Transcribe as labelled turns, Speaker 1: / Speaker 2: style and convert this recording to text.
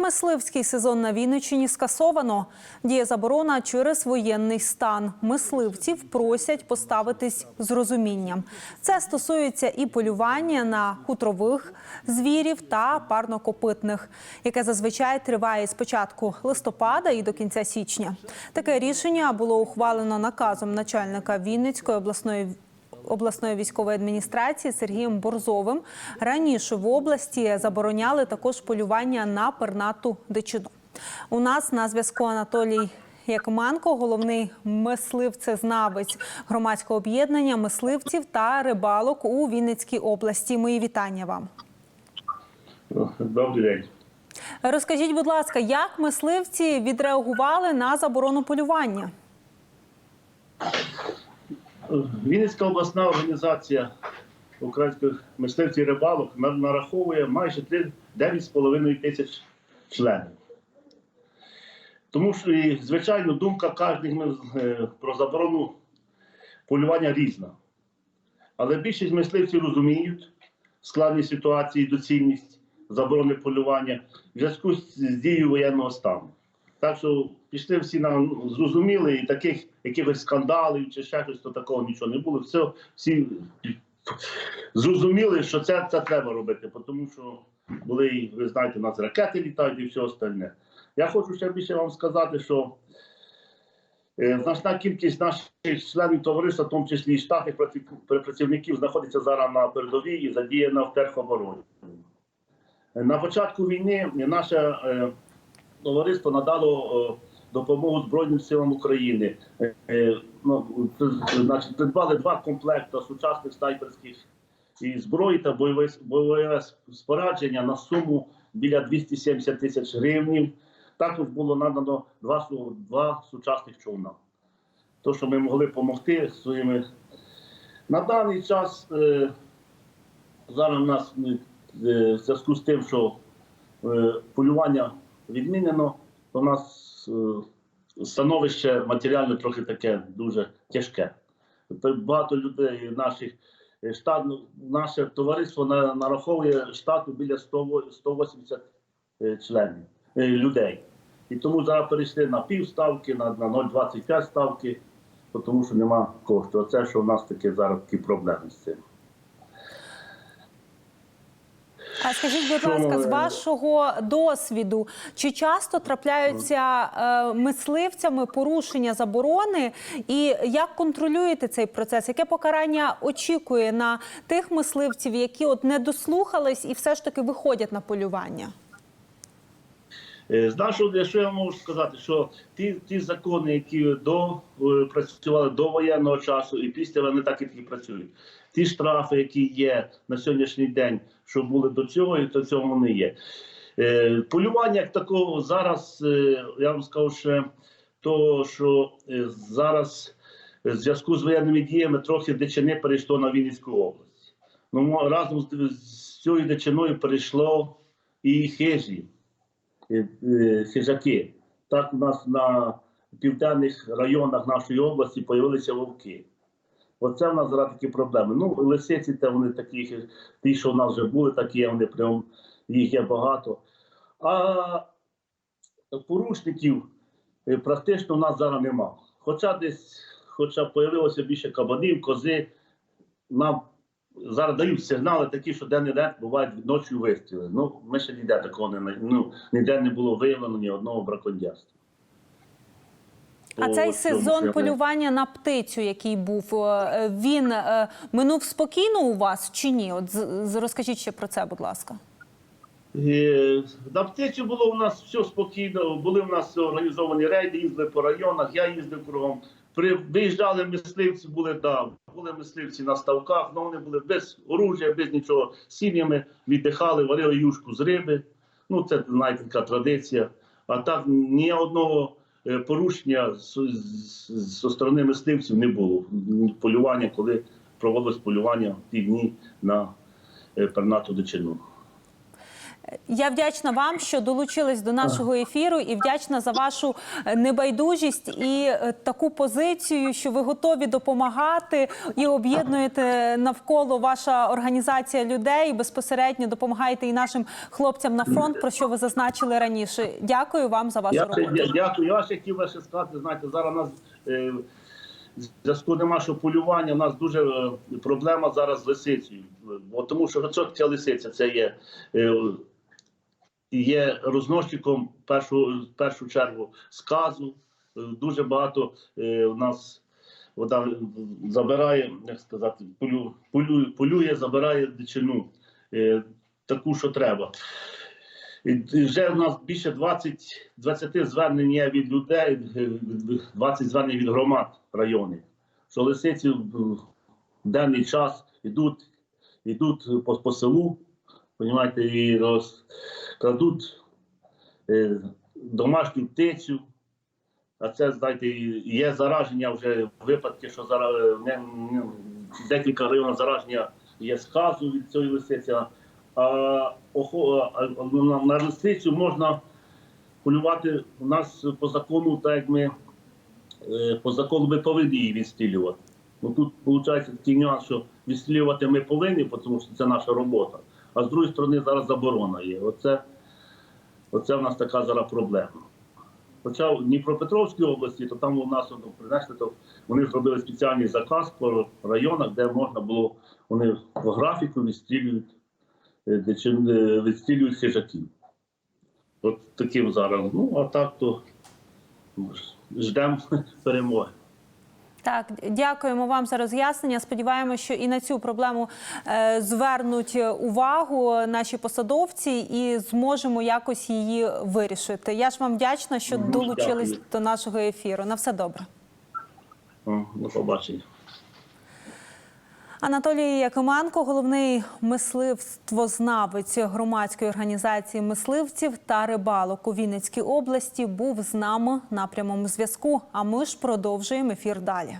Speaker 1: Мисливський сезон на Вінниччині скасовано. Діє заборона через воєнний стан. Мисливців просять поставитись з розумінням. Це стосується і полювання на хутрових звірів та парнокопитних, яке зазвичай триває з початку листопада і до кінця січня. Таке рішення було ухвалено наказом начальника Вінницької обласної обласної військової адміністрації Сергієм Борзовим. Раніше в області забороняли також полювання на пернату дичину. У нас на зв'язку Анатолій Якименко, головний мисливцезнавець громадського об'єднання мисливців та рибалок у Вінницькій області. Мої вітання вам.
Speaker 2: Добрий день.
Speaker 1: Розкажіть, будь ласка, як мисливці відреагували на заборону полювання?
Speaker 2: Вінницька обласна організація українських мисливців і рибалок нараховує майже три- 9,5 тисяч членів. Тому що, звичайно, думка кожного е, про заборону полювання різна. Але більшість мисливців розуміють складність ситуації, доцільність заборони полювання в зв'язку з дією воєнного стану. Так що пішли всі на зрозуміли, і таких якихось скандалів чи ще щось, то такого нічого не було. Все, всі зрозуміли, що це, це треба робити, тому що були, ви знаєте, у нас ракети літають і все остальне. Я хочу ще більше вам сказати, що е, значна кількість наших членів товариства, в тому числі і штатних працівників, знаходиться зараз на передовій і задіяна в теробороні. На початку війни наше е, товариство надало е, допомогу Збройним силам України. Е, е, ну, значить, придбали два комплекти сучасних снайперських і зброї та бойове, бойове спорядження на суму біля 270 тисяч гривнів. Також було надано два, два сучасних човна. То, що ми могли допомогти своїми. На даний час зараз у нас в зв'язку з тим, що полювання відмінено, у нас е, становище матеріально трохи таке дуже тяжке. Тобто Багато людей наших е, штат, наше товариство нараховує штату біля 100, 180 е, членів людей. І тому зараз перейшли на півставки, на, на 0,25 ставки, тому що нема кошту. Оце що в нас таке зараз такі проблеми з цим.
Speaker 1: А скажіть, будь ласка, з вашого досвіду, чи часто трапляються е, мисливцями порушення заборони, і як контролюєте цей процес? Яке покарання очікує на тих мисливців, які от не дослухались і все ж таки виходять на полювання?
Speaker 2: Е, З нашого, що я можу сказати, що ті, ті закони, які до е, працювали до воєнного часу, і після вони так і таки працюють. Ті штрафи, які є на сьогоднішній день, що були до цього, і до цього вони є. Е, Полювання як такого зараз, я вам скажу ще то, що зараз в зв'язку з воєнними діями трохи дичини перейшло на Вінницьку область. Ну, разом з, цією дичиною перейшло і хижі хижаки. Так у нас на південних районах нашої області з'явилися вовки. Оце в нас зараз такі проблеми. Ну, лисиці, те вони такі, ті, що в нас вже були, такі, вони прям їх є багато. А порушників е, практично в нас зараз нема. Хоча десь, хоча появилося більше кабанів, кози, нам зараз дають сигнали такі, що день день бувають ночі вистріли. Ну, ми ще ніде такого не ну, ніде не було виявлено ні одного браконьєрства.
Speaker 1: А цей сезон полювання на птицю, який був, е, він е, минув спокійно у вас чи ні? От розкажіть ще про це, будь ласка.
Speaker 2: На птицю було у нас все спокійно. Були у нас організовані рейди, їздили по районах, я їздив кругом. При виїжджали мисливці, були да, були мисливці на ставках, але вони були без оружия, без нічого. Сім'ями віддихали, варили юшку з риби. Ну, це знаєте, така традиція. А так ні одного е, порушення зі сторони мисливців не було. Полювання, коли проводилось полювання в ті дні на е, пернату дичину.
Speaker 1: Я вдячна вам, що долучились до нашого ефіру, і вдячна за вашу е, небайдужість і е, таку позицію, що ви готові допомагати і об'єднуєте навколо ваша організація людей. і Безпосередньо допомагаєте і нашим хлопцям на фронт, про що ви зазначили раніше. Дякую вам за вашу
Speaker 2: Я,
Speaker 1: роботу.
Speaker 2: я, дякую. Я ще хотів би ще сказати, знаєте, зараз у нас е, зв'язку нема що полювання, у нас дуже е, проблема зараз з лисицею. Бо тому що що ця лисиця це є, е, є розносчиком першу, першу чергу сказу. Е, Дуже багато е, у нас вода забирає, як сказати, полю, полює, полює, забирає дичину, е, таку, що треба. І вже в нас більше 20, 20 звернень є від людей, е, 20 звернень від громад районів. Що лисиці в денний час йдуть, йдуть по, по селу, понімаєте, і розкрадуть е, домашню птицю. А це, знаєте, є зараження вже випадки, що зараз не, декілька гривень зараження є сказу від цієї лисиці. а- а, на, лисицю можна полювати у нас по закону, так як ми е, по закону ми повинні її відстрілювати. Ну тут виходить такий нюанс, що відстрілювати ми повинні, тому що це наша робота. А з другої сторони зараз заборона є. Оце, оце в нас така зараз проблема. Хоча в Дніпропетровській області, то там у нас принесли, то вони зробили спеціальний заказ по районах, де можна було, вони по графіку відстрілюють, е, де е, відстрілюють хижаків. От таким зараз. Ну, а так то ждемо перемоги.
Speaker 1: Так, дякуємо вам за роз'яснення. Сподіваємося, що і на цю проблему е, звернуть увагу наші посадовці і зможемо якось її вирішити. Я ж вам вдячна, що долучились
Speaker 2: дякую.
Speaker 1: до нашого ефіру. На все добре.
Speaker 2: До побачення.
Speaker 1: Анатолій Якименко, головний мисливствознавець громадської організації мисливців та рибалок у Вінницькій області, був з нами на прямому зв'язку. А ми ж продовжуємо ефір далі.